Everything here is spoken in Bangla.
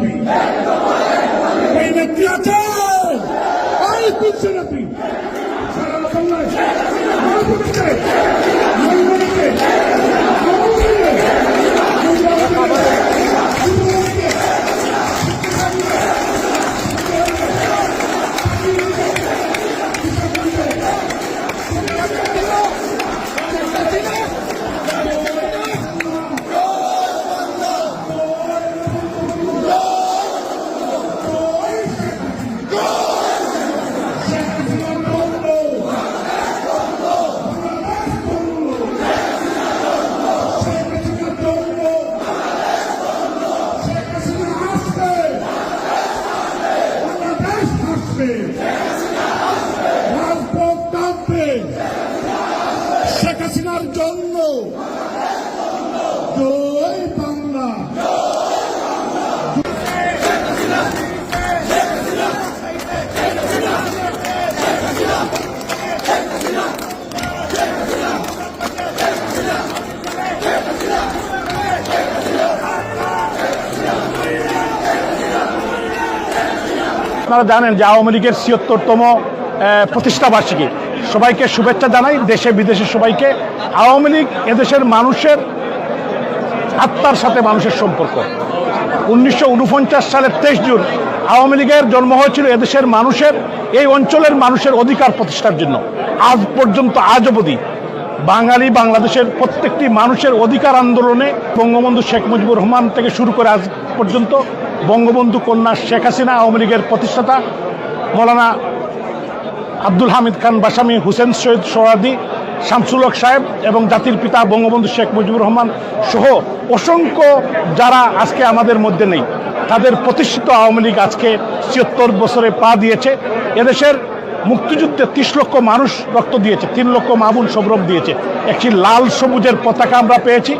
Happy. হাসিনার জন্য। আপনারা জানেন যে আওয়ামী লীগের ছিয়ত্তরতম প্রতিষ্ঠা বার্ষিকী সবাইকে শুভেচ্ছা জানাই, দেশে বিদেশে সবাইকে। আওয়ামী লীগ এদেশের মানুষের আত্মার সাথে মানুষের সম্পর্ক। উনিশশো উনপঞ্চাশ সালের তেইশ জুন আওয়ামী লীগের জন্ম হয়েছিল এদেশের মানুষের, এই অঞ্চলের মানুষের অধিকার প্রতিষ্ঠার জন্য। আজ পর্যন্ত, আজ অবধি বাঙালি বাংলাদেশের প্রত্যেকটি মানুষের অধিকার আন্দোলনে বঙ্গবন্ধু শেখ মুজিবুর রহমান থেকে শুরু করে আজ পর্যন্ত বঙ্গবন্ধু কন্যা শেখ হাসিনা আওয়ামী লীগের প্রতিষ্ঠাতা, মৌলানা আব্দুল হামিদ খান বাসামি, হুসেন সৈয়দ সোহাদি, শামসুল হক সাহেব এবং জাতির পিতা বঙ্গবন্ধু শেখ মুজিবুর রহমান সহ অসংখ্য যারা আজকে আমাদের মধ্যে নেই। তাদের প্রতিষ্ঠিত আওয়ামী লীগ আজকে ছিয়ত্তর বছরে পা দিয়েছে। এদেশের মুক্তিযুদ্ধে ত্রিশ লক্ষ মানুষ রক্ত দিয়েছে, তিন লক্ষ মামুন সবরম দিয়েছে। একটি লাল সবুজের পতাকা আমরা পেয়েছি।